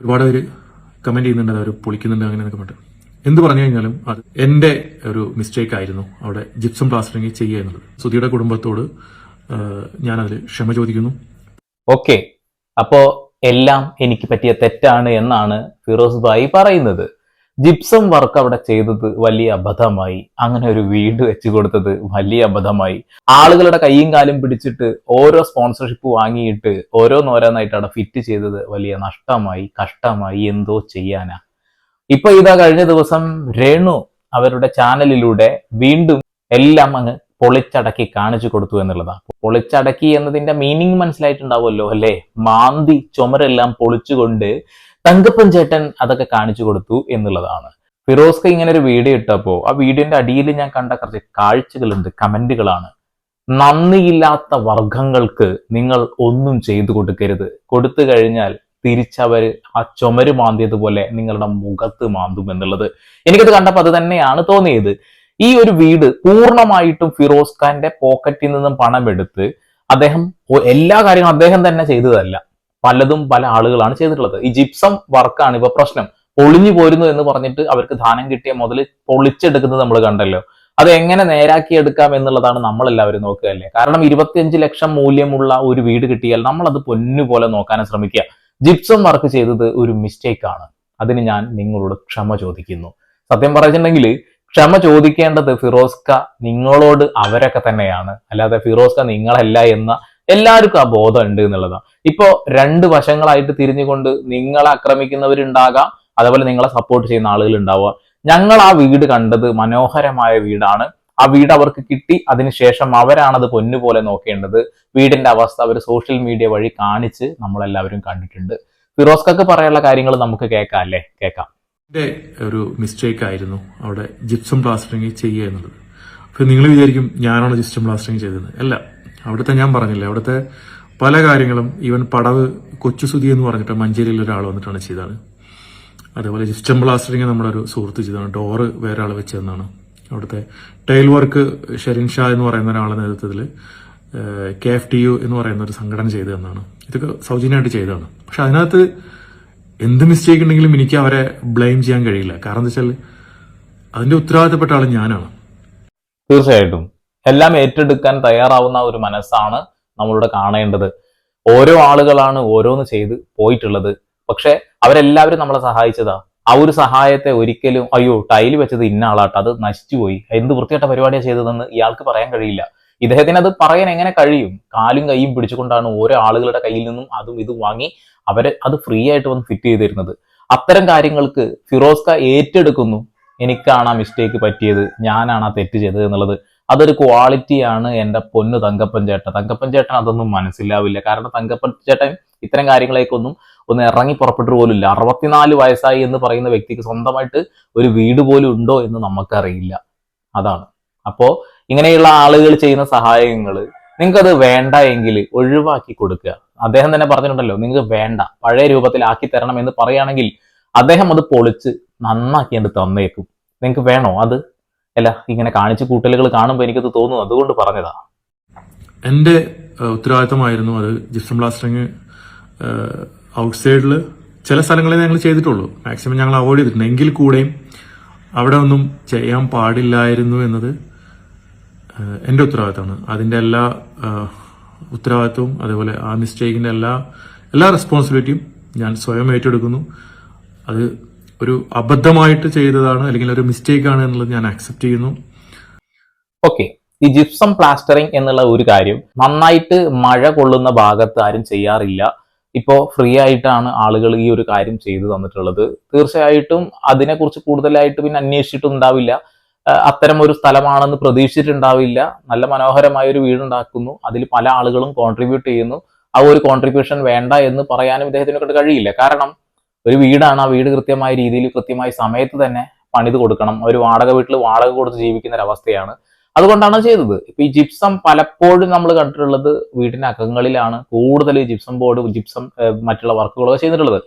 ഒരുപാട് പേര് കമന്റ് ചെയ്യുന്നുണ്ട് അവർ പൊളിക്കുന്നുണ്ട് അങ്ങനെ എന്നൊക്കെ പറഞ്ഞു എന്ത് പറഞ്ഞു കഴിഞ്ഞാലും അത് എന്റെ ഒരു മിസ്റ്റേക്ക് ആയിരുന്നു അവിടെ ജിപ്സം പ്ലാസ്റ്ററിങ് ചെയ്യുക എന്നുള്ളത്. സുധിയുടെ കുടുംബത്തോട് അതിൽ ക്ഷമ ചോദിക്കുന്നു. ഓക്കെ അപ്പോ എല്ലാം എനിക്ക് പറ്റിയ തെറ്റാണ് എന്നാണ് ഫിറോസ് ഭായി പറയുന്നത്. ജിപ്സം വർക്ക് അവിടെ ചെയ്തത് വലിയ അബദ്ധമായി. അങ്ങനെ ഒരു വീട് വെച്ചു കൊടുത്തത് വലിയ അബദ്ധമായി. ആളുകളുടെ കൈയും കാലും പിടിച്ചിട്ട് ഓരോ സ്പോൺസർഷിപ്പ് വാങ്ങിയിട്ട് ഓരോന്നോരോന്നായിട്ട് അവിടെ ഫിറ്റ് ചെയ്തത് വലിയ നഷ്ടമായി കഷ്ടമായി എന്തോ ചെയ്യാനാ. ഇപ്പൊ ഇതാ കഴിഞ്ഞ ദിവസം രേണു അവരുടെ ചാനലിലൂടെ വീണ്ടും എല്ലാം അങ്ങ് പൊളിച്ചടക്കി കാണിച്ചു കൊടുത്തു എന്നുള്ളതാണ് പൊളിച്ചടക്കി എന്നതിന്റെ മീനിങ് മനസ്സിലായിട്ടുണ്ടാവുമല്ലോ അല്ലേ? മാന്തി ചുമരെല്ലാം പൊളിച്ചുകൊണ്ട് തങ്കപ്പൻ ചേട്ടൻ അതൊക്കെ കാണിച്ചു കൊടുത്തു എന്നുള്ളതാണ്. ഫിറോസ്ക ഇങ്ങനെ ഒരു വീഡിയോ ഇട്ടപ്പോ ആ വീഡിയോന്റെ അടിയിൽ ഞാൻ കണ്ട കുറച്ച് കാഴ്ചകളുണ്ട് കമന്റുകളാണ്. നന്ദിയില്ലാത്ത വർഗങ്ങൾക്ക് നിങ്ങൾ ഒന്നും ചെയ്തു കൊടുക്കരുത്. കൊടുത്തു കഴിഞ്ഞാൽ തിരിച്ചവര് ആ ചുമര് മാന്തിയതുപോലെ നിങ്ങളുടെ മുഖത്ത് മാന്തും എന്നുള്ളത് എനിക്കത് കണ്ടപ്പോൾ അത് തന്നെയാണ് തോന്നിയത്. ഈ ഒരു വീട് പൂർണമായിട്ടും ഫിറോസ് ഖാന്റെ പോക്കറ്റിൽ നിന്നും പണമെടുത്ത് അദ്ദേഹം എല്ലാ കാര്യങ്ങളും അദ്ദേഹം തന്നെ ചെയ്തതല്ല. പലതും പല ആളുകളാണ് ചെയ്തിട്ടുള്ളത്. ഈ ജിപ്സം വർക്കാണ് ഇപ്പൊ പ്രശ്നം. പൊളിഞ്ഞു പോരുന്നു എന്ന് പറഞ്ഞിട്ട് അവർക്ക് ധാനം കിട്ടിയ മുതൽ പൊളിച്ചെടുക്കുന്നത് നമ്മൾ കണ്ടല്ലോ. അത് എങ്ങനെ നേരാക്കി എടുക്കാം എന്നുള്ളതാണ് നമ്മളെല്ലാവരും എല്ലാവരും നോക്കുകയല്ലേ? കാരണം ഇരുപത്തിയഞ്ച് ലക്ഷം മൂല്യമുള്ള ഒരു വീട് കിട്ടിയാൽ നമ്മൾ അത് പൊന്നുപോലെ നോക്കാനും ശ്രമിക്കുക. ജിപ്സം വർക്ക് ചെയ്തത് ഒരു മിസ്റ്റേക്ക് ആണ്. അതിന് ഞാൻ നിങ്ങളോട് ക്ഷമ ചോദിക്കുന്നു. സത്യം പറഞ്ഞിട്ടുണ്ടെങ്കിൽ ക്ഷമ ചോദിക്കേണ്ടത് ഫിറോസ്ക നിങ്ങളോട് അവരൊക്കെ തന്നെയാണ്. അല്ലാതെ ഫിറോസ്ക നിങ്ങളല്ല എന്ന എല്ലാവർക്കും ആ ബോധം ഉണ്ട് എന്നുള്ളതാണ് ഇപ്പോ രണ്ട് വശങ്ങളായിട്ട് തിരിഞ്ഞുകൊണ്ട് നിങ്ങളെ ആക്രമിക്കുന്നവരുണ്ടാകാം അതേപോലെ നിങ്ങളെ സപ്പോർട്ട് ചെയ്യുന്ന ആളുകൾ ഉണ്ടാവുക ഞങ്ങൾ ആ വീട് കണ്ടത് മനോഹരമായ വീടാണ്. ആ വീട് അവർക്ക് കിട്ടി അതിനുശേഷം അവരാണത് പൊന്നുപോലെ നോക്കേണ്ടത്. വീടിന്റെ അവസ്ഥ അവർ സോഷ്യൽ മീഡിയ വഴി കാണിച്ച് നമ്മളെല്ലാവരും കണ്ടിട്ടുണ്ട്. ഫിറോസ്കക്ക് പറയാനുള്ള കാര്യങ്ങൾ നമുക്ക് കേൾക്കാം അല്ലേ? കേൾക്കാം. എന്റെ ഒരു മിസ്റ്റേക്ക് ആയിരുന്നു അവിടെ ജിപ്സം പ്ലാസ്റ്ററിങ് ചെയ്യുക എന്നുള്ളത്. അപ്പൊ നിങ്ങൾ വിചാരിക്കും ഞാനാണ് ജിപ്സം പ്ലാസ്റ്ററിങ് ചെയ്തത്. അല്ല അവിടുത്തെ ഞാൻ പറഞ്ഞില്ലേ അവിടുത്തെ പല കാര്യങ്ങളും ഈവൻ പടവ് കൊച്ചുസുതി എന്ന് പറഞ്ഞിട്ട് മഞ്ചേരിയിൽ ഒരാൾ വന്നിട്ടാണ് ചെയ്തത്. അതേപോലെ സിസ്റ്റം ബ്ലാസ്റ്ററിങ് നമ്മുടെ ഒരു സുഹൃത്ത് ചെയ്തതാണ് ഡോറ് വേറെ ആൾ വെച്ചതെന്നാണ്. അവിടുത്തെ ടൈൽ വർക്ക് ഷെറിൻ ഷാ എന്ന് പറയുന്ന ഒരാളുടെ നേതൃത്വത്തിൽ കെ എഫ് ടി യു എന്ന് പറയുന്ന ഒരു സംഘടന ചെയ്തതെന്നാണ്. ഇതൊക്കെ സൗജന്യമായിട്ട് ചെയ്തതാണ്. പക്ഷെ അതിനകത്ത് എന്ത് മിസ്റ്റേക്ക് ഉണ്ടെങ്കിലും എനിക്ക് അവരെ ബ്ലെയിം ചെയ്യാൻ കഴിയില്ല. കാരണം എന്താ വെച്ചാൽ അതിന്റെ ഉത്തരവാദിത്തപ്പെട്ട ആൾ ഞാനാണ്. തീർച്ചയായിട്ടും. എല്ലാം ഏറ്റെടുക്കാൻ തയ്യാറാവുന്ന ഒരു മനസ്സാണ് നമ്മളിവിടെ കാണേണ്ടത്. ഓരോ ആളുകളാണ് ഓരോന്ന് ചെയ്ത് പോയിട്ടുള്ളത്. പക്ഷെ അവരെല്ലാവരും നമ്മളെ സഹായിച്ചതാ. ആ ഒരു സഹായത്തെ ഒരിക്കലും അയ്യോ ടൈൽ വെച്ചത് ഇന്ന ആളാട്ടോ അത് നശിച്ചുപോയി എന്ത് വൃത്തികെട്ട പരിപാടിയാണ് ചെയ്തതെന്ന് ഇയാൾക്ക് പറയാൻ കഴിയില്ല. ഇദ്ദേഹത്തിന് അത് പറയാൻ എങ്ങനെ കഴിയും? കാലും കൈയും പിടിച്ചുകൊണ്ടാണ് ഓരോ ആളുകളുടെ കയ്യിൽ നിന്നും അതും ഇതും വാങ്ങി അവർ അത് ഫ്രീ ആയിട്ട് വന്ന് ഫിറ്റ് ചെയ്തിരുന്നത്. അത്തരം കാര്യങ്ങൾക്ക് ഫിറോസ്ക ഏറ്റെടുക്കുന്നു. എനിക്കാണ് ആ മിസ്റ്റേക്ക് പറ്റിയത്. ഞാനാണ് ആ തെറ്റ് ചെയ്തത് എന്നുള്ളത്. അതൊരു ക്വാളിറ്റിയാണ് എന്റെ പൊന്നു തങ്കപ്പൻ ചേട്ടൻ. തങ്കപ്പൻ ചേട്ടൻ അതൊന്നും മനസ്സിലാവില്ല. കാരണം തങ്കപ്പൻ ചേട്ടൻ ഇത്തരം കാര്യങ്ങളേക്കൊന്നും ഒന്ന് ഇറങ്ങി പുറപ്പെട്ടു പോലും ഇല്ല. അറുപത്തിനാല് വയസ്സായി എന്ന് പറയുന്ന വ്യക്തിക്ക് സ്വന്തമായിട്ട് ഒരു വീട് പോലും ഉണ്ടോ എന്ന് നമുക്കറിയില്ല. അതാണ്. അപ്പോ ഇങ്ങനെയുള്ള ആളുകൾ ചെയ്യുന്ന സഹായങ്ങൾ നിങ്ങൾക്കത് വേണ്ട എങ്കിൽ ഒഴിവാക്കി കൊടുക്കുക. അദ്ദേഹം തന്നെ പറഞ്ഞിട്ടുണ്ടല്ലോ നിങ്ങൾക്ക് വേണ്ട. പഴയ രൂപത്തിൽ ആക്കി തരണം എന്ന് പറയുകയാണെങ്കിൽ അദ്ദേഹം അത് പൊളിച്ച് നന്നാക്കിയിട്ട് തന്നേക്കും. നിങ്ങൾക്ക് വേണോ അത്? അല്ല ഇങ്ങനെ കാണിച്ചു കൂട്ടലുകൾ കാണുമ്പോൾ എനിക്കത് തോന്നുന്നു. അതുകൊണ്ട് പറഞ്ഞതാ. എന്റെ ഉത്തരവാദിത്തമായിരുന്നു അത് ജിപ്സം ഔട്ട് ഔട്ട്സൈഡിൽ ചില സ്ഥലങ്ങളിൽ ഞങ്ങൾ ചെയ്തിട്ടുള്ളൂ. മാക്സിമം ഞങ്ങൾ അവോയ്ഡ് ചെയ്തിട്ടുണ്ട്. എങ്കിൽ കൂടെയും അവിടെ ഒന്നും ചെയ്യാൻ പാടില്ലായിരുന്നു എന്നത് എന്റെ ഉത്തരവാദിത്തമാണ്. അതിന്റെ എല്ലാ ഉത്തരവാദിത്വവും അതേപോലെ ആ മിസ്റ്റേക്കിന്റെ എല്ലാ എല്ലാ റെസ്പോൺസിബിലിറ്റിയും ഞാൻ സ്വയം ഏറ്റെടുക്കുന്നു. അത് ഒരു അബദ്ധമായിട്ട് ചെയ്തതാണ് അല്ലെങ്കിൽ ഒരു മിസ്റ്റേക്ക് ആണ് എന്നുള്ളത് ഞാൻ അക്സെപ്റ്റ് ചെയ്യുന്നു. ഓക്കെ ഈ ജിപ്സം പ്ലാസ്റ്ററിംഗ് എന്നുള്ള ഒരു കാര്യം നന്നായിട്ട് മഴ കൊള്ളുന്ന ഭാഗത്ത് ആരും ചെയ്യാറില്ല. ഇപ്പോൾ ഫ്രീ ആയിട്ടാണ് ആളുകൾ ഈ ഒരു കാര്യം ചെയ്തു തന്നിട്ടുള്ളത്. തീർച്ചയായിട്ടും അതിനെക്കുറിച്ച് കൂടുതലായിട്ട് പിന്നെ അന്വേഷിച്ചിട്ടുണ്ടാവില്ല അത്തരം ഒരു സ്ഥലമാണെന്ന് പ്രതീക്ഷിച്ചിട്ടുണ്ടാവില്ല. നല്ല മനോഹരമായ ഒരു വീടുണ്ടാക്കുന്നു. അതിൽ പല ആളുകളും കോൺട്രിബ്യൂട്ട് ചെയ്യുന്നു. ആ ഒരു കോൺട്രിബ്യൂഷൻ വേണ്ട എന്ന് പറയാനും ഇദ്ദേഹത്തിനെ കൊണ്ട് കഴിയില്ല. കാരണം ഒരു വീടാണ് ആ വീട് കൃത്യമായ രീതിയിൽ കൃത്യമായ സമയത്ത് തന്നെ പണിത് കൊടുക്കണം. ഒരു വാടക വീട്ടിൽ വാടക കൊടുത്ത് ജീവിക്കുന്ന ഒരു അവസ്ഥയാണ്. അതുകൊണ്ടാണ് ചെയ്തത്. ഇപ്പൊ ഈ ജിപ്സം പലപ്പോഴും നമ്മൾ കണ്ടിട്ടുള്ളത് വീടിന്റെ അകങ്ങളിലാണ് കൂടുതൽ ജിപ്സം ബോർഡ് ജിപ്സം മറ്റുള്ള വർക്കുകളൊക്കെ ചെയ്തിട്ടുള്ളത്.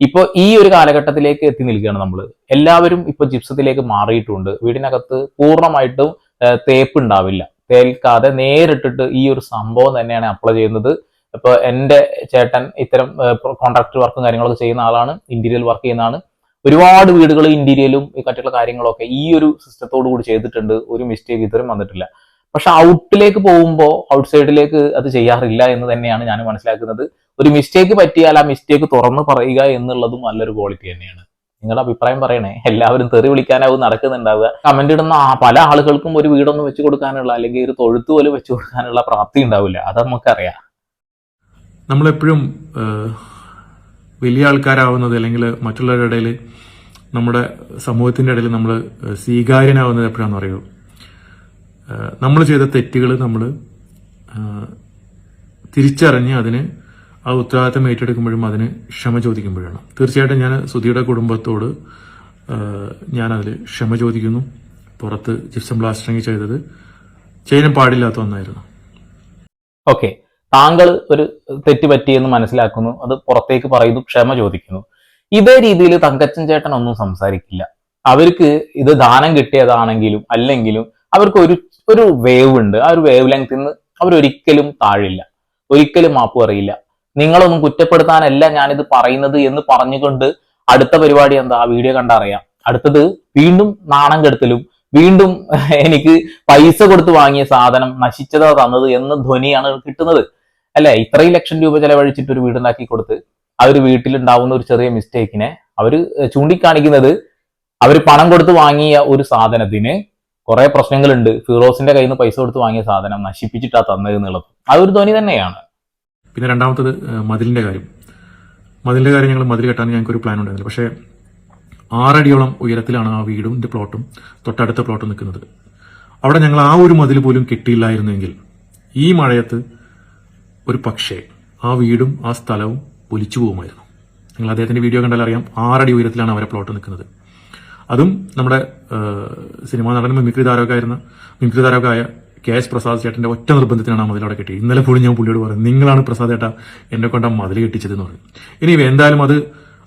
ഇപ്പോൾ ഈ ഒരു കാലഘട്ടത്തിലേക്ക് എത്തി നിൽക്കുകയാണ് നമ്മൾ എല്ലാവരും ഇപ്പൊ ജിപ്സത്തിലേക്ക് മാറിയിട്ടുണ്ട്. വീടിനകത്ത് പൂർണമായിട്ടും തേപ്പ് ഉണ്ടാവില്ല. തേൽക്കാതെ നേരിട്ടിട്ട് ഈ ഒരു സംഭവം തന്നെയാണ് അപ്ലൈ ചെയ്യുന്നത്. ഇപ്പൊ എന്റെ ചേട്ടൻ ഇത്തരം കോൺട്രാക്ട് വർക്കും കാര്യങ്ങളൊക്കെ ചെയ്യുന്ന ആളാണ് ഇന്റീരിയൽ വർക്ക് ചെയ്യുന്നതാണ്. ഒരുപാട് വീടുകൾ ഇന്റീരിയലും മറ്റുള്ള കാര്യങ്ങളൊക്കെ ഈ ഒരു സിസ്റ്റത്തോടു കൂടി ചെയ്തിട്ടുണ്ട്. ഒരു മിസ്റ്റേക്ക് ഇത്തരം വന്നിട്ടില്ല. പക്ഷെ ഔട്ടിലേക്ക് പോകുമ്പോൾ ഔട്ട് സൈഡിലേക്ക് അത് ചെയ്യാറില്ല എന്ന് തന്നെയാണ് ഞാൻ മനസ്സിലാക്കുന്നത്. ഒരു മിസ്റ്റേക്ക് പറ്റിയാൽ ആ മിസ്റ്റേക്ക് തുറന്ന് പറയുക എന്നുള്ളതും നല്ലൊരു ക്വാളിറ്റി തന്നെയാണ്. നിങ്ങളുടെ അഭിപ്രായം പറയണേ. എല്ലാവരും തെറി വിളിക്കാനാവും നടക്കുന്നുണ്ടാവുക. കമന്റ് ഇടുന്ന പല ആളുകൾക്കും ഒരു വീടൊന്നും വെച്ച് കൊടുക്കാനുള്ള അല്ലെങ്കിൽ ഒരു തൊഴുത്ത് പോലും വെച്ച് കൊടുക്കാനുള്ള പ്രാപ്തി ഉണ്ടാവില്ല. അത് നമുക്കറിയാം. നമ്മളെപ്പോഴും വലിയ ആൾക്കാരാവുന്നത് അല്ലെങ്കിൽ മറ്റുള്ളവരുടെ ഇടയിൽ നമ്മുടെ സമൂഹത്തിന്റെ ഇടയിൽ നമ്മൾ സ്വീകാര്യനാവുന്നത് എപ്പോഴാണെന്ന് അറിയോ നമ്മൾ ചെയ്ത തെറ്റുകൾ നമ്മൾ തിരിച്ചറിഞ്ഞ് അതിന് ആ ഉത്തരവാദിത്തം ഏറ്റെടുക്കുമ്പോഴും അതിന് ക്ഷമ ചോദിക്കുമ്പോഴാണ്. തീർച്ചയായിട്ടും ഞാൻ സുധിയുടെ കുടുംബത്തോട് ഞാനതിൽ ക്ഷമ ചോദിക്കുന്നു. പുറത്ത് ജിപ്സം ബ്ലാസ്റ്ററിങ് ചെയ്തത്. ചെയ്യാൻ പാടില്ലാത്ത ഒന്നായിരുന്നു. ഓക്കെ. താങ്കൾ ഒരു തെറ്റ് പറ്റിയെന്ന് മനസ്സിലാക്കുന്നു അത് പുറത്തേക്ക് പറയുന്നു ക്ഷമ ചോദിക്കുന്നു. ഇതേ രീതിയിൽ തങ്കച്ചൻ ചേട്ടൻ ഒന്നും സംസാരിക്കില്ല. അവർക്ക് ഇത് ദാനം കിട്ടിയതാണെങ്കിലും അല്ലെങ്കിലും അവർക്ക് ഒരു ഒരു വേവ് ഉണ്ട്. ആ ഒരു വേവ് ലെങ്ത്തിൽ നിന്ന് അവരൊരിക്കലും താഴില്ല. ഒരിക്കലും മാപ്പ് അറിയില്ല നിങ്ങളൊന്നും കുറ്റപ്പെടുത്താനല്ല ഞാനിത് പറയുന്നത് എന്ന് പറഞ്ഞുകൊണ്ട് അടുത്ത പരിപാടി എന്താ? വീഡിയോ കണ്ടറിയാം അടുത്തത് വീണ്ടും നാണം കെടുത്തലും വീണ്ടും എനിക്ക് പൈസ കൊടുത്ത് വാങ്ങിയ സാധനം നശിച്ചതാ തന്നത് എന്ന ധ്വനിയാണ് കിട്ടുന്നത്. അല്ലെ ഇത്രയും ലക്ഷം രൂപ ചെലവഴിച്ചിട്ട് ഒരു വീടുണ്ടാക്കി കൊടുത്ത് ആ ഒരു വീട്ടിലുണ്ടാവുന്ന ഒരു ചെറിയ മിസ്റ്റേക്കിനെ അവർ ചൂണ്ടിക്കാണിക്കുന്നത് അവർ പണം കൊടുത്ത് വാങ്ങിയ ഒരു സാധനത്തിന് കുറെ പ്രശ്നങ്ങളുണ്ട്. ഫിറോസിന്റെ കയ്യിൽ നിന്ന് പൈസ കൊടുത്ത് വാങ്ങിയ സാധനം നശിപ്പിച്ചിട്ടാ തന്നത് എന്നുള്ളത് ഒരു ധ്വനി തന്നെയാണ്. പിന്നെ രണ്ടാമത്തത് മതിലിന്റെ കാര്യം. മതിലിന്റെ കാര്യം ഞങ്ങൾ മതിൽ കെട്ടാൻ ഞങ്ങൾക്ക് ഒരു പ്ലാൻ ഉണ്ടായിരുന്നു പക്ഷേ ആറടിയോളം ഉയരത്തിലാണ് ആ വീടും പ്ലോട്ടും തൊട്ടടുത്ത പ്ലോട്ടും നിൽക്കുന്നത് അവിടെ ഞങ്ങൾ ആ ഒരു മതിൽ പോലും കെട്ടിയില്ലായിരുന്നെങ്കിൽ ഈ മഴയത്ത് ഒരു പക്ഷേ ആ വീടും ആ സ്ഥലവും ഒലിച്ചു പോകുമായിരുന്നു. നിങ്ങൾ അദ്ദേഹത്തിന്റെ വീഡിയോ കണ്ടാൽ അറിയാം ആറടി ഉയരത്തിലാണ് അവരെ പ്ലോട്ട് നിൽക്കുന്നത്. അതും നമ്മുടെ സിനിമാ നടൻ മിമിക്രി താരകമായിരുന്ന മിമിക്രി താരകമായ കെ എസ് പ്രസാദ് ചേട്ടന്റെ ഒറ്റ നിർബന്ധത്തിനാണ് മതിലവിടെ അവിടെ കെട്ടി ഇന്നലെ പോലും ഞാൻ പുള്ളിയോട് പറഞ്ഞു നിങ്ങളാണ് പ്രസാദ് ചേട്ടാ എന്നെ കൊണ്ട് ആ മതിൽ കെട്ടിച്ചതെന്ന് പറഞ്ഞു. ഇനി എന്തായാലും അത്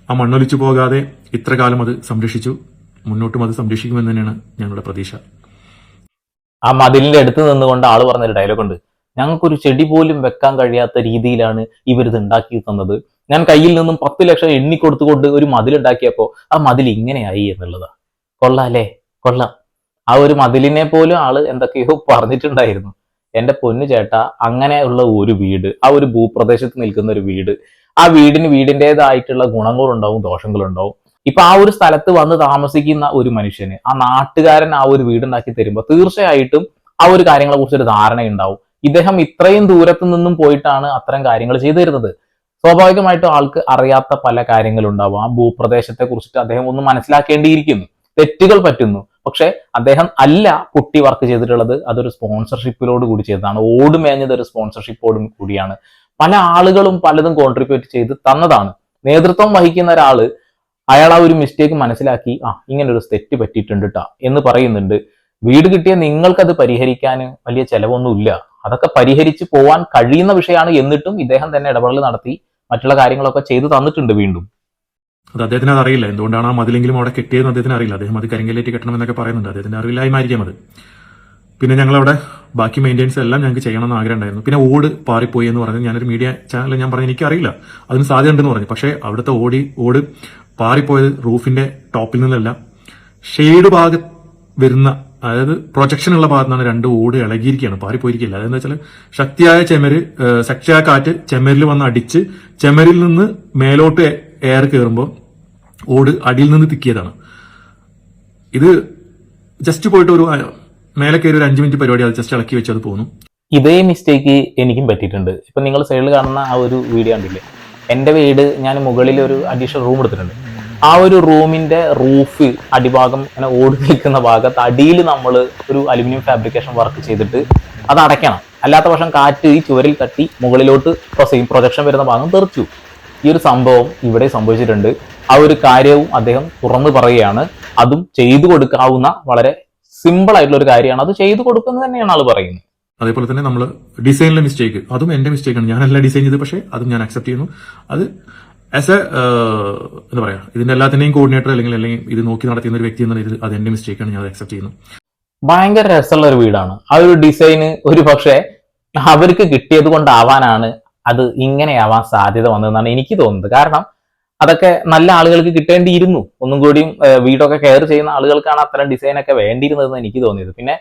ആ മണ്ണൊലിച്ചു പോകാതെ ഇത്ര കാലം അത് സംരക്ഷിച്ചു മുന്നോട്ടും അത് സംരക്ഷിക്കുമെന്ന് തന്നെയാണ് ഞങ്ങളുടെ പ്രതീക്ഷ. ആ മതിലിന്റെ അടുത്ത് നിന്നുകൊണ്ട് ആൾ പറഞ്ഞൊരു ഡയലോഗ് ഉണ്ട്. ഞങ്ങൾക്കൊരു ചെടി പോലും വെക്കാൻ കഴിയാത്ത രീതിയിലാണ് ഇവരിത് ഉണ്ടാക്കി തന്നത്. ഞാൻ കയ്യിൽ നിന്നും പത്ത് ലക്ഷം എണ്ണി കൊടുത്തുകൊണ്ട് ഒരു മതിൽ ഉണ്ടാക്കിയപ്പോ ആ മതിൽ ഇങ്ങനെയായി എന്നുള്ളതാ. കൊള്ളാല്ലേ കൊള്ളാം. ആ ഒരു മതിലിനെ പോലും ആൾ എന്തൊക്കെയോ പറഞ്ഞിട്ടുണ്ടായിരുന്നു. എന്റെ പൊന്നു ചേട്ടാ അങ്ങനെയുള്ള ഒരു വീട് ആ ഒരു ഭൂപ്രദേശത്ത് നിൽക്കുന്ന ഒരു വീട് ആ വീടിന് വീടിന്റെതായിട്ടുള്ള ഗുണങ്ങളുണ്ടാവും ദോഷങ്ങളുണ്ടാവും. ഇപ്പൊ ആ ഒരു സ്ഥലത്ത് വന്ന് താമസിക്കുന്ന ഒരു മനുഷ്യന് ആ നാട്ടുകാരൻ ആ ഒരു വീടുണ്ടാക്കി തരുമ്പോൾ തീർച്ചയായിട്ടും ആ ഒരു കാര്യങ്ങളെ കുറിച്ചൊരു ധാരണ ധാരണയുണ്ടാവും. ഇദ്ദേഹം ഇത്രയും ദൂരത്തു നിന്നും പോയിട്ടാണ് അത്തരം കാര്യങ്ങൾ ചെയ്തിരുന്നത്. സ്വാഭാവികമായിട്ടും ആൾക്ക് അറിയാത്ത പല കാര്യങ്ങളുണ്ടാവും. ആ ഭൂപ്രദേശത്തെ കുറിച്ചിട്ട് അദ്ദേഹം ഒന്ന് മനസ്സിലാക്കേണ്ടിയിരിക്കുന്നു. തെറ്റുകൾ പറ്റുന്നു. പക്ഷെ അദ്ദേഹം അല്ല കുട്ടി വർക്ക് ചെയ്തിട്ടുള്ളത്. അതൊരു സ്പോൺസർഷിപ്പിലോട് കൂടി ചെയ്തതാണ്. ഓട് മേഞ്ഞത് ഒരു സ്പോൺസർഷിപ്പോടും കൂടിയാണ്. പല ആളുകളും പലതും കോൺട്രിബ്യൂട്ട് ചെയ്ത് തന്നതാണ്. നേതൃത്വം വഹിക്കുന്ന ഒരാൾ അയാൾ ആ ഒരു മിസ്റ്റേക്ക് മനസ്സിലാക്കി ആ ഇങ്ങനെ ഒരു തെറ്റ് പറ്റിയിട്ടുണ്ട് കേട്ടോ എന്ന് പറയുന്നുണ്ട്. വീട് കിട്ടിയ നിങ്ങൾക്കത് പരിഹരിക്കാൻ വലിയ ചെലവൊന്നുമില്ല. അതൊക്കെ പരിഹരിച്ച് പോവാൻ കഴിയുന്ന വിഷയമാണ് എന്നിട്ടും ഇദ്ദേഹം തന്നെ ഇടപെടൽ നടത്തി മറ്റുള്ള കാര്യങ്ങളൊക്കെ ചെയ്തു തന്നിട്ടുണ്ട് വീണ്ടും. അത് അദ്ദേഹത്തിന് അറിയില്ല. എന്തുകൊണ്ടാണ് ആ മതിലെങ്കിലും അവിടെ കെട്ടിയതെന്ന് അദ്ദേഹത്തിന് അറിയില്ല. അദ്ദേഹം അത് കരിങ്കലേറ്റ് കെട്ടണം എന്നൊക്കെ പറയുന്നുണ്ട്. അദ്ദേഹത്തിന് അറിയില്ലായ്മായിരിക്കാം അത്. പിന്നെ ഞങ്ങളവിടെ ബാക്കി മെയിന്റെനൻസ് എല്ലാം ഞങ്ങൾക്ക് ചെയ്യണമെന്ന് ആഗ്രഹം ഉണ്ടായിരുന്നു പിന്നെ ഓട് പാറിപ്പോയി എന്ന് പറഞ്ഞ് ഞാനൊരു മീഡിയ ചാനലിൽ ഞാൻ പറഞ്ഞു എനിക്കറിയില്ല. അതിന് സാധ്യത ഉണ്ടെന്ന് പറഞ്ഞു. പക്ഷേ അവിടുത്തെ ഓടി ഓട് പാറിപ്പോയത് റൂഫിന്റെ ടോപ്പിൽ നിന്നല്ല. ഷെയ്ഡ് ഭാഗത്ത് വരുന്ന അതായത് പ്രൊജക്ഷൻ ഉള്ള ഭാഗത്തു നിന്നാണ് രണ്ട് ഓട് ഇളകിയിരിക്കുകയാണ്. പാറിപ്പോയിരിക്കില്ല അതെന്ന് വെച്ചാൽ ശക്തിയായ ചെമര് ശക്തിയായ കാറ്റ് ചെമരിൽ വന്ന് അടിച്ച് ചെമരിൽ നിന്ന് മേലോട്ട് എയർ കയറുമ്പോൾ ഓട് അടിയിൽ നിന്ന് തിക്കിയതാണ്. ഇത് ജസ്റ്റ് പോയിട്ട് ഒരു മേലെ കയറി ഒരു അഞ്ച് മിനിറ്റ് പരിപാടി അത് ജസ്റ്റ് ഇളക്കി വെച്ച് അത് പോകുന്നു ഇതേ മിസ്റ്റേക്ക് എനിക്കും പറ്റിയിട്ടുണ്ട്. ഇപ്പൊ നിങ്ങൾ സൈഡിൽ കാണുന്ന ആ ഒരു വീഡിയോ കണ്ടില്ലേ? എന്റെ വീട് ഞാൻ മുകളിൽ ഒരു അഡീഷണൽ റൂം എടുത്തിട്ടുണ്ട്. ആ ഒരു റൂമിന്റെ റൂഫ് അടിഭാഗം ഇങ്ങനെ ഓടി നിൽക്കുന്ന ഭാഗത്ത് അടിയിൽ നമ്മൾ ഒരു അലുമിനിയം ഫാബ്രിക്കേഷൻ വർക്ക് ചെയ്തിട്ട് അത് അടയ്ക്കണം. അല്ലാത്ത പക്ഷം കാറ്റ് ഈ ചുവരിൽ തട്ടി മുകളിലോട്ട് സെയിം പ്രൊജക്ഷൻ വരുന്ന ഭാഗം തെറിച്ചു. ഈ ഒരു സംഭവം ഇവിടെ സംഭവിച്ചിട്ടുണ്ട്. ആ ഒരു കാര്യവും അദ്ദേഹം തുറന്നു പറയുകയാണ്. അതും ചെയ്തു കൊടുക്കാവുന്ന വളരെ സിമ്പിൾ ആയിട്ടുള്ള ഒരു കാര്യമാണ്. അത് ചെയ്തു കൊടുക്കുന്നത് തന്നെയാണ് ആൾ പറയുന്നത്. അതേപോലെ തന്നെ നമ്മൾ ഡിസൈനിലെ മിസ്റ്റേക്ക് അതും എന്റെ മിസ്റ്റേക്കാണ് ഞാനല്ല ഡിസൈൻ ചെയ്തത് പക്ഷേ അതും ഞാൻ അക്സെപ്റ്റ് ചെയ്യുന്നു. അത് ആസ് എ എന്താ പറയാ ഇതിന്റെ എല്ലാത്തിന്റെയും കോർഡിനേറ്റർ അല്ലെങ്കിൽ അല്ലെങ്കിൽ ഇത് നോക്കി നടത്തുന്ന ഒരു വ്യക്തി എന്ന ഇത് അത് എന്റെ മിസ്റ്റേക്കാണ് ഞാൻ അക്സെപ്റ്റ് ചെയ്യുന്നു. ഭയങ്കര രസമുള്ള ഒരു വീടാണ്. ആ ഒരു ഡിസൈന് ഒരു പക്ഷേ അവർക്ക് കിട്ടിയത് കൊണ്ടാവാനാണ് അത് ഇങ്ങനെയാവാൻ സാധ്യത വന്നതെന്നാണ് എനിക്ക് തോന്നുന്നത്. കാരണം അതൊക്കെ നല്ല ആളുകൾക്ക് കിട്ടേണ്ടിയിരുന്നു. ഒന്നും കൂടിയും വീടൊക്കെ കെയർ ചെയ്യുന്ന ആളുകൾക്കാണ് അത്തരം ഡിസൈൻ ഒക്കെ വേണ്ടിയിരുന്നതെന്ന് എനിക്ക് തോന്നിയത്. പിന്നെ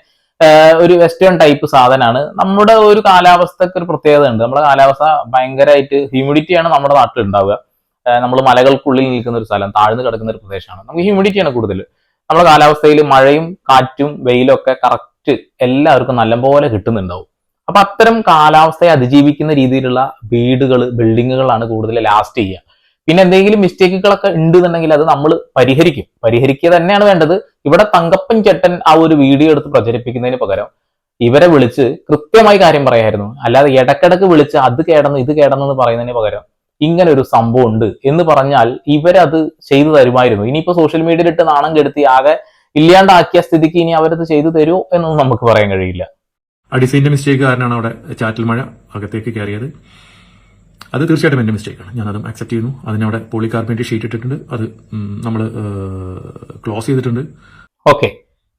ഒരു വെസ്റ്റേൺ ടൈപ്പ് സാധനമാണ്. നമ്മുടെ ഒരു കാലാവസ്ഥക്ക് ഒരു പ്രത്യേകത ഉണ്ട് നമ്മുടെ കാലാവസ്ഥ ഭയങ്കരമായിട്ട് ഹ്യൂമിഡിറ്റിയാണ് നമ്മുടെ നാട്ടിൽ ഉണ്ടാവുക നമ്മൾ മലകൾക്കുള്ളിൽ നിൽക്കുന്ന ഒരു സ്ഥലം താഴ്ന്നു കിടക്കുന്ന ഒരു പ്രദേശമാണ്. നമുക്ക് ഹ്യൂമിഡിറ്റിയാണ് കൂടുതൽ നമ്മുടെ കാലാവസ്ഥയിൽ മഴയും കാറ്റും വെയിലും ഒക്കെ കറക്റ്റ് എല്ലാവർക്കും നല്ലപോലെ കിട്ടുന്നുണ്ടാവും. അപ്പൊ അത്തരം കാലാവസ്ഥയെ അതിജീവിക്കുന്ന രീതിയിലുള്ള വീടുകൾ ബിൽഡിങ്ങുകളാണ് കൂടുതൽ ലാസ്റ്റ് ചെയ്യുക. പിന്നെ എന്തെങ്കിലും മിസ്റ്റേക്കുകളൊക്കെ ഉണ്ടെന്നുണ്ടെങ്കിൽ അത് നമ്മൾ പരിഹരിക്കും. പരിഹരിക്കുക തന്നെയാണ് വേണ്ടത്. ഇവിടെ തങ്കപ്പൻ ചേട്ടൻ ആ ഒരു വീഡിയോ എടുത്ത് പ്രചരിപ്പിക്കുന്നതിന് പകരം ഇവരെ വിളിച്ച് കൃത്യമായി കാര്യം പറയായിരുന്നു. അല്ലാതെ ഇടക്കിടക്ക് വിളിച്ച് അത് കേടന്നു ഇത് കേടന്നു എന്ന് പറയുന്നതിന് പകരം ഇങ്ങനെ ഒരു സംഭവം ഉണ്ട് എന്ന് പറഞ്ഞാൽ ഇവരത് ചെയ്തു തരുമായിരുന്നു. ഇനിയിപ്പോ സോഷ്യൽ മീഡിയയിൽ ഇട്ട് നാണം കെടുത്തി ആകെ ഇല്ലാണ്ടാക്കിയ സ്ഥിതിക്ക് ഇനി അവരത് ചെയ്തു തരുമോ എന്നൊന്നും നമുക്ക് പറയാൻ കഴിയില്ല. ആ ഡിസൈനിന്റെ മിസ്റ്റേക്ക് കാരണമാണ് അവിടെ ചാറ്റൽ മഴ അകത്തേക്ക് കയറിയത്. അത് തീർച്ചയായിട്ടും എന്റെ മിസ്റ്റേക്കാണ് ഞാനത് അക്സെപ്റ്റ് ചെയ്യുന്നു. അതിനവിടെ പോളികാർബണേറ്റ് ഷീറ്റ് ഇട്ടിട്ടുണ്ട്. അത് നമ്മൾ ക്ലോസ് ചെയ്തിട്ടുണ്ട്. ഓക്കെ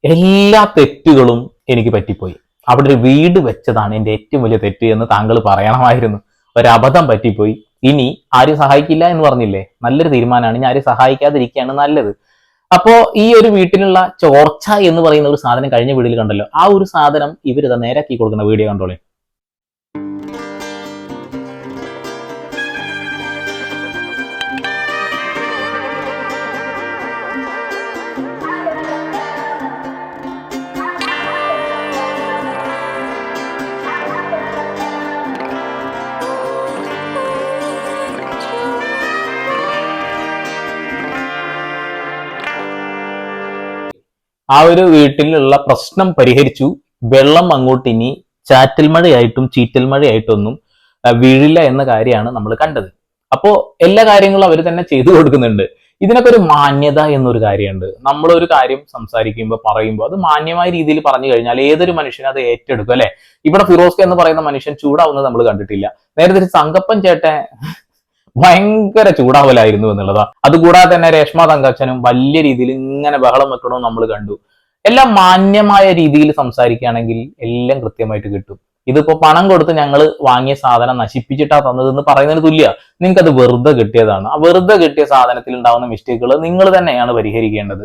എല്ലാ തെറ്റുകളും എനിക്ക് പറ്റിപ്പോയി. അവിടെ ഒരു വീട് വെച്ചതാണ് എന്റെ ഏറ്റവും വലിയ തെറ്റ് എന്ന് താങ്കൾ പറയണമായിരുന്നു. ഒരബദ്ധം പറ്റിപ്പോയി. ഇനി ആരും സഹായിക്കില്ല എന്ന് പറഞ്ഞില്ലേ? നല്ലൊരു തീരുമാനമാണ്. ഇനി ആരും സഹായിക്കാതിരിക്കുകയാണ് നല്ലത്. അപ്പോ ഈ ഒരു വീട്ടിലുള്ള ചോർച്ച എന്ന് പറയുന്ന ഒരു സാധനം കഴിഞ്ഞ വീട്ടിൽ കണ്ടല്ലോ. ആ ഒരു സാധനം ഇവരിതാ നേരാക്കി കൊടുക്കുന്ന വീഡിയോ കണ്ടോളെ. ആ ഒരു വീട്ടിലുള്ള പ്രശ്നം പരിഹരിച്ചു. വെള്ളം അങ്ങോട്ട് ഇനി ചാറ്റൽ മഴയായിട്ടും ചീറ്റൽ മഴയായിട്ടൊന്നും വീഴില്ല എന്ന കാര്യമാണ് നമ്മൾ കണ്ടത്. അപ്പോ എല്ലാ കാര്യങ്ങളും അവർ തന്നെ ചെയ്തു കൊടുക്കുന്നുണ്ട്. ഇതിനൊക്കെ ഒരു മാന്യത എന്നൊരു കാര്യമുണ്ട്. നമ്മളൊരു കാര്യം സംസാരിക്കുമ്പോൾ പറയുമ്പോൾ അത് മാന്യമായ രീതിയിൽ പറഞ്ഞു കഴിഞ്ഞാൽ ഏതൊരു മനുഷ്യനും അത് ഏറ്റെടുക്കും അല്ലെ? ഇവിടെ ഫിറോസ്ക എന്ന് പറയുന്ന മനുഷ്യൻ ചൂടാവുന്നത് നമ്മൾ കണ്ടിട്ടില്ല. നേരെ തിരിച്ച് തങ്കപ്പൻ ചേട്ടൻ ഭയങ്കര ചൂടാവലായിരുന്നു എന്നുള്ളതാണ് അതുകൂടാതെ തന്നെ രേഷ്മ തങ്കച്ചനും വലിയ രീതിയിൽ ഇങ്ങനെ ബഹളം വെക്കണോ നമ്മൾ കണ്ടു. എല്ലാം മാന്യമായ രീതിയിൽ സംസാരിക്കുകയാണെങ്കിൽ എല്ലാം കൃത്യമായിട്ട് കിട്ടും. ഇതിപ്പോ പണം കൊടുത്ത് ഞങ്ങൾ വാങ്ങിയ സാധനം നശിപ്പിച്ചിട്ടാ തന്നതെന്ന് പറയുന്നതിന് തുല്യ. നിങ്ങൾക്ക് അത് വെറുതെ കിട്ടിയതാണ്. ആ വെറുതെ കിട്ടിയ സാധനത്തിൽ ഉണ്ടാവുന്ന മിസ്റ്റേക്കുകൾ നിങ്ങൾ തന്നെയാണ് പരിഹരിക്കേണ്ടത്.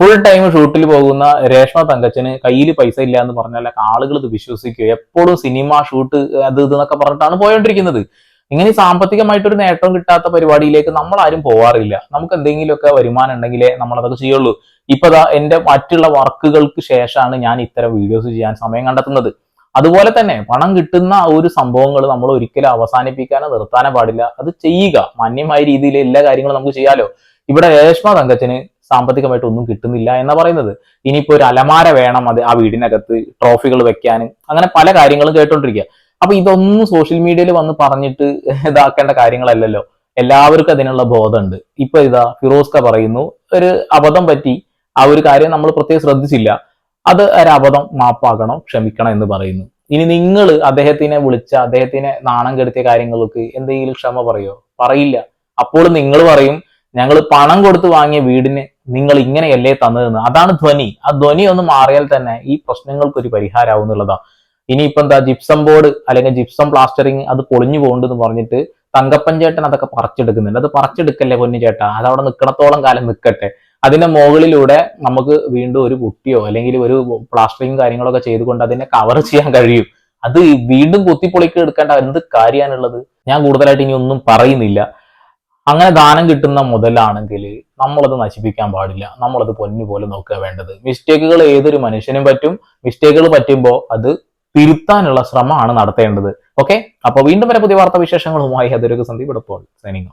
ഫുൾ ടൈം ഷൂട്ടിൽ പോകുന്ന രേഷ്മ തങ്കച്ചന് കയ്യിൽ പൈസ ഇല്ല എന്ന് പറഞ്ഞാൽ ആളുകൾ ഇത് വിശ്വസിക്കുക എപ്പോഴും സിനിമ ഷൂട്ട് അത് ഇതെന്നൊക്കെ പറഞ്ഞിട്ടാണ് പോയോണ്ടിരിക്കുന്നത്. ഇങ്ങനെ സാമ്പത്തികമായിട്ടൊരു നേട്ടം കിട്ടാത്ത പരിപാടിയിലേക്ക് നമ്മൾ ആരും പോവാറില്ല. നമുക്ക് എന്തെങ്കിലുമൊക്കെ വരുമാനം ഉണ്ടെങ്കിലേ നമ്മൾ അതൊക്കെ ചെയ്യുള്ളൂ. ഇപ്പൊ എന്റെ മറ്റുള്ള വർക്കുകൾക്ക് ശേഷമാണ് ഞാൻ ഇത്തരം വീഡിയോസ് ചെയ്യാൻ സമയം കണ്ടെത്തുന്നത്. അതുപോലെ തന്നെ പണം കിട്ടുന്ന ഒരു സംഭവങ്ങൾ നമ്മൾ ഒരിക്കലും അവസാനിപ്പിക്കാനോ നിർത്താനോ പാടില്ല. അത് ചെയ്യുക. മാന്യമായ രീതിയിൽ എല്ലാ കാര്യങ്ങളും നമുക്ക് ചെയ്യാലോ. ഇവിടെ രേഷ്മ തങ്കച്ചന് സാമ്പത്തികമായിട്ട് ഒന്നും കിട്ടുന്നില്ല എന്ന് പറയുന്നത്. ഇനിയിപ്പോ ഒരു അലമാര വേണം അത് ആ വീടിനകത്ത് ട്രോഫികൾ വെക്കാനും അങ്ങനെ പല കാര്യങ്ങളും കേട്ടോണ്ടിരിക്കുക അപ്പൊ ഇതൊന്നും സോഷ്യൽ മീഡിയയിൽ വന്ന് പറഞ്ഞിട്ട് ഇതാക്കേണ്ട കാര്യങ്ങളല്ലല്ലോ. എല്ലാവർക്കും അതിനുള്ള ബോധമുണ്ട്. ഇപ്പൊ ഇതാ ഫിറോസ്ക പറയുന്നു ഒരു അബദ്ധം പറ്റി ആ ഒരു കാര്യം നമ്മൾ പ്രത്യേകം ശ്രദ്ധിച്ചില്ല. അത് ഒരു അബദ്ധം മാപ്പാക്കണം ക്ഷമിക്കണം എന്ന് പറയുന്നു. ഇനി നിങ്ങൾ അദ്ദേഹത്തിനെ വിളിച്ച അദ്ദേഹത്തിനെ നാണം കെടുത്തിയ കാര്യങ്ങൾക്ക് എന്തെങ്കിലും ക്ഷമ പറയോ? പറയില്ല. അപ്പോൾ നിങ്ങൾ പറയും ഞങ്ങൾ പണം കൊടുത്ത് വാങ്ങിയ വീടിന് നിങ്ങൾ ഇങ്ങനെയല്ലേ തന്നതെന്ന്. അതാണ് ധ്വനി. ആ ധ്വനി ഒന്ന് മാറിയാൽ തന്നെ ഈ പ്രശ്നങ്ങൾക്ക് ഒരു പരിഹാരമാവും എന്നുള്ളതാ ഇനിയിപ്പോ എന്താ ജിപ്സം ബോർഡ് അല്ലെങ്കിൽ ജിപ്സം പ്ലാസ്റ്ററിങ് അത് പൊളിഞ്ഞു പോകണ്ടെന്ന് പറഞ്ഞിട്ട് തങ്കപ്പൻ ചേട്ടൻ അതൊക്കെ പറിച്ചെടുക്കുന്നുണ്ട്. അത് പറിച്ചെടുക്കല്ലേ പൊന്നു ചേട്ടാ? അത് അവിടെ നിൽക്കണത്തോളം കാലം നിൽക്കട്ടെ അതിന്റെ മുകളിലൂടെ നമുക്ക് വീണ്ടും ഒരു കുട്ടിയോ അല്ലെങ്കിൽ ഒരു പ്ലാസ്റ്ററിങ് കാര്യങ്ങളൊക്കെ ചെയ്തുകൊണ്ട് അതിനെ കവർ ചെയ്യാൻ കഴിയും. അത് വീണ്ടും കുത്തിപ്പൊളിക്ക് എടുക്കേണ്ട എന്ത് കാര്യമാണുള്ളത് ഞാൻ കൂടുതലായിട്ട് ഇനി ഒന്നും പറയുന്നില്ല. അങ്ങനെ ദാനം കിട്ടുന്ന മുതലാണെങ്കിൽ നമ്മളത് നശിപ്പിക്കാൻ പാടില്ല. നമ്മളത് പൊന്നു പോലെ നോക്കുക വേണ്ടത്. മിസ്റ്റേക്കുകൾ ഏതൊരു മനുഷ്യനും പറ്റും. മിസ്റ്റേക്കുകൾ പറ്റുമ്പോൾ അത് തിരുത്താനുള്ള ശ്രമമാണ് നടത്തേണ്ടത്. ഓക്കെ അപ്പൊ വീണ്ടും വരെ പുതിയ വാർത്താ വിശേഷങ്ങളുമായി അതൊരു സന്ദീപ് എടുപ്പോൾ സൈനിങ്